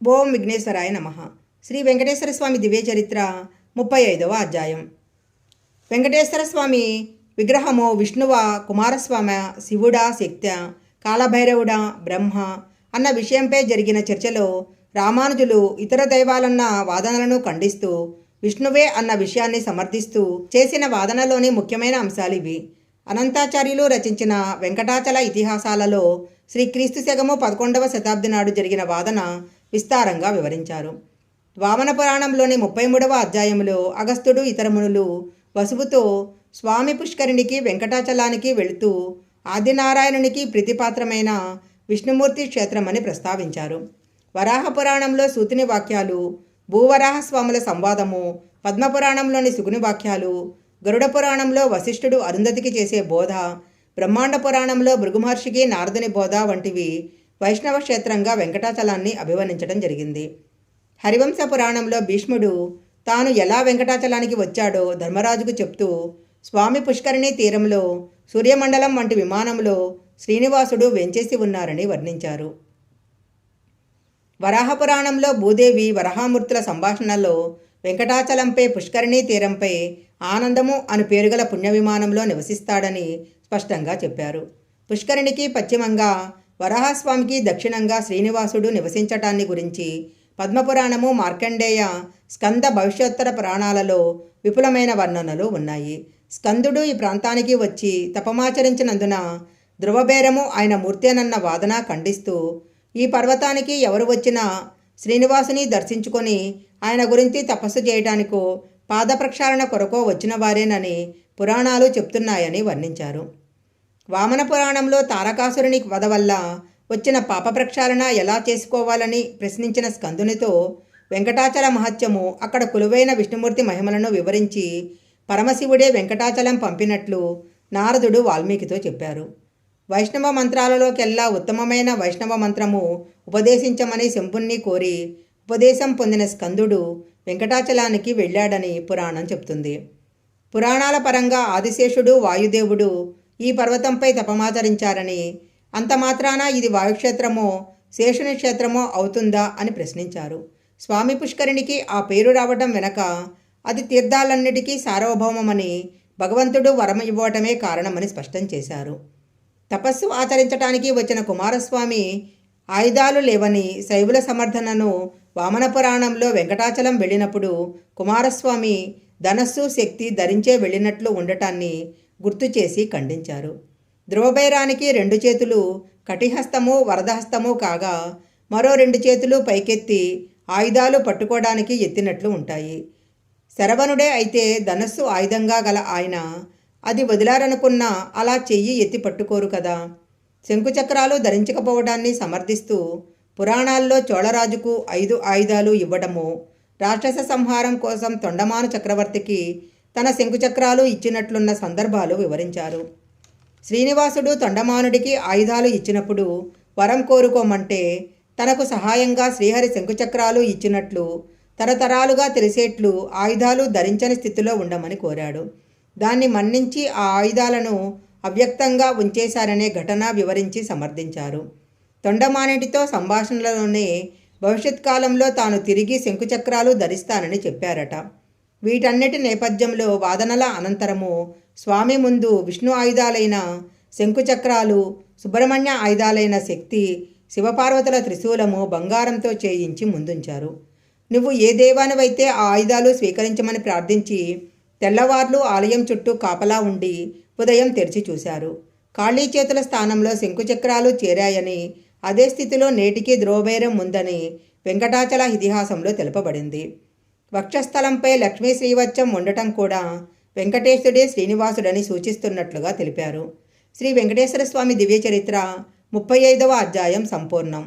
ఓం విఘ్నేశ్వరాయ నమ. శ్రీ వెంకటేశ్వర స్వామి దివ్య చరిత్ర ముప్పై ఐదవ అధ్యాయం. వెంకటేశ్వర స్వామి విగ్రహము విష్ణువ కుమారస్వామి శివుడా శక్త్య కాలభైరవుడా బ్రహ్మ అన్న విషయంపై జరిగిన చర్చలో రామానుజులు ఇతర దైవాలన్న వాదనలను ఖండిస్తూ విష్ణువే అన్న విషయాన్ని సమర్థిస్తూ చేసిన వాదనలోని ముఖ్యమైన అంశాలు ఇవి. అనంతాచార్యులు రచించిన వెంకటాచల ఇతిహాసాలలో శ్రీక్రీస్తు శకము పదకొండవ శతాబ్ది నాడు జరిగిన వాదన విస్తారంగా వివరించారు. వామన పురాణంలోని ముప్పై మూడవ అధ్యాయంలో అగస్త్యుడు ఇతర మునులు వసువుతో స్వామి పుష్కరిణికి వెంకటాచలానికి వెళుతూ ఆదినారాయణునికి ప్రీతిపాత్రమైన విష్ణుమూర్తి క్షేత్రమని ప్రస్తావించారు. వరాహ పురాణంలో సూతిని వాక్యాలు భూవరాహ స్వాముల సంవాదము పద్మపురాణంలోని సుగుని వాక్యాలు గరుడ పురాణంలో వశిష్ఠుడు అరుంధతికి చేసే బోధ బ్రహ్మాండ పురాణంలో భృగుమహర్షికి నారదుని బోధ వంటివి వైష్ణవ క్షేత్రంగా వెంకటాచలాన్ని అభివర్ణించడం జరిగింది. హరివంశ పురాణంలో భీష్ముడు తాను ఎలా వెంకటాచలానికి వచ్చాడో ధర్మరాజుకు చెప్తూ స్వామి పుష్కరిణి తీరంలో సూర్యమండలం వంటి విమానంలో శ్రీనివాసుడు వెంచేసి ఉన్నారని వర్ణించారు. వరాహపురాణంలో భూదేవి వరాహమూర్తుల సంభాషణలో వెంకటాచలంపై పుష్కరిణీ తీరంపై ఆనందము అను పేరుగల పుణ్య విమానంలో నివసిస్తాడని స్పష్టంగా చెప్పారు. పుష్కరిణికి పశ్చిమంగా వరాహస్వామికి దక్షిణంగా శ్రీనివాసుడు నివసించటాన్ని గురించి పద్మపురాణము మార్కండేయ స్కంద భవిష్యోత్తర పురాణాలలో విపులమైన వర్ణనలు ఉన్నాయి. స్కందుడు ఈ ప్రాంతానికి వచ్చి తపమాచరించినందున ధ్రువబేరము ఆయన మూర్తేనన్న వాదన ఖండిస్తూ ఈ పర్వతానికి ఎవరు వచ్చినా శ్రీనివాసుని దర్శించుకొని ఆయన గురించి తపస్సు చేయటానికో పాద ప్రక్షాళన కొరకో వచ్చిన వారేనని పురాణాలు చెప్తున్నాయని వర్ణించారు. వామన పురాణంలో తారకాసురుని వధ వల్ల వచ్చిన పాప ప్రక్షాళన ఎలా చేసుకోవాలని ప్రశ్నించిన స్కందునితో వెంకటాచల మహత్యము అక్కడ కొలువైన విష్ణుమూర్తి మహిమలను వివరించి పరమశివుడే వెంకటాచలం పంపినట్లు నారదుడు వాల్మీకితో చెప్పారు. వైష్ణవ మంత్రాలలోకెల్లా ఉత్తమమైన వైష్ణవ మంత్రము ఉపదేశించమని శంభుణ్ణి కోరి ఉపదేశం పొందిన స్కందుడు వెంకటాచలానికి వెళ్ళాడని పురాణం చెప్తుంది. పురాణాల పరంగా ఆదిశేషుడు వాయుదేవుడు ఈ పర్వతంపై తపమాచరించారని. అంత మాత్రాన ఇది వాయుక్షేత్రమో శేషుని క్షేత్రమో అవుతుందా అని ప్రశ్నించారు. స్వామి పుష్కరిణికి ఆ పేరు రావటం వెనక అది తీర్థాలన్నిటికీ సార్వభౌమమని భగవంతుడు వరం ఇవ్వటమే కారణమని స్పష్టం చేశారు. తపస్సు ఆచరించటానికి వచ్చిన కుమారస్వామి ఆయుధాలు లేవని శైవుల సమర్థనను వామన పురాణంలో వెంకటాచలం వెళ్ళినప్పుడు కుమారస్వామి ధనస్సు శక్తి ధరించే వెళ్ళినట్లు ఉండటాన్ని గుర్తు చేసి ఖండించారు. ధ్రువబైరానికి రెండు చేతులు కటిహస్తము వరదహస్తము కాగా మరో రెండు చేతులు పైకెత్తి ఆయుధాలు పట్టుకోవడానికి ఎత్తినట్లు ఉంటాయి. శరవణుడే అయితే ధనస్సు ఆయుధంగా గల ఆయన అది వదిలారనుకున్నా అలా చెయ్యి ఎత్తి పట్టుకోరు కదా. శంకుచక్రాలు ధరించకపోవడాన్ని సమర్థిస్తూ పురాణాల్లో చోళరాజుకు ఐదు ఆయుధాలు ఇవ్వడము రాక్షస సంహారం కోసం తొండమాను చక్రవర్తికి తన శంకుచక్రాలు ఇచ్చినట్లున్న సందర్భాలు వివరించారు. శ్రీనివాసుడు తొండమానుడికి ఆయుధాలు ఇచ్చినప్పుడు వరం కోరుకోమంటే తనకు సహాయంగా శ్రీహరి శంకుచక్రాలు ఇచ్చినట్లు తరతరాలుగా తెలిసేట్లు ఆయుధాలు ధరించని స్థితిలో ఉండమని కోరాడు. దాన్ని మన్నించి ఆ ఆయుధాలను అవ్యక్తంగా ఉంచేశారనే ఘటన వివరించి సమర్థించారు. తొండమానిటితో సంభాషణలలోనే భవిష్యత్ కాలంలో తాను తిరిగి శంకుచక్రాలు ధరిస్తానని చెప్పారట. వీటన్నిటి నేపథ్యంలో వాదనల అనంతరము స్వామి ముందు విష్ణు ఆయుధాలైన శంకుచక్రాలు సుబ్రహ్మణ్య ఆయుధాలైన శక్తి శివపార్వతుల త్రిశూలము బంగారంతో చేయించి ముందుంచారు. నువ్వు ఏ దేవానివైతే ఆ ఆయుధాలు స్వీకరించమని ప్రార్థించి తెల్లవార్లు ఆలయం చుట్టూ కాపలా ఉండి ఉదయం తెరిచి చూశారు. ఖాళీ చేతుల స్థానంలో శంకుచక్రాలు చేరాయని అదే స్థితిలో నేటికి ద్రోబేరం ఉందని వెంకటాచల ఇతిహాసంలో తెలుపబడింది. వక్షస్థలంపై లక్ష్మీ శ్రీవత్సం ఉండటం కూడా వెంకటేశుడే శ్రీనివాసుడని సూచిస్తున్నట్లుగా తెలిపారు. శ్రీ వెంకటేశ్వర స్వామి దివ్య చరిత్ర ముప్పై ఐదవ అధ్యాయం సంపూర్ణం.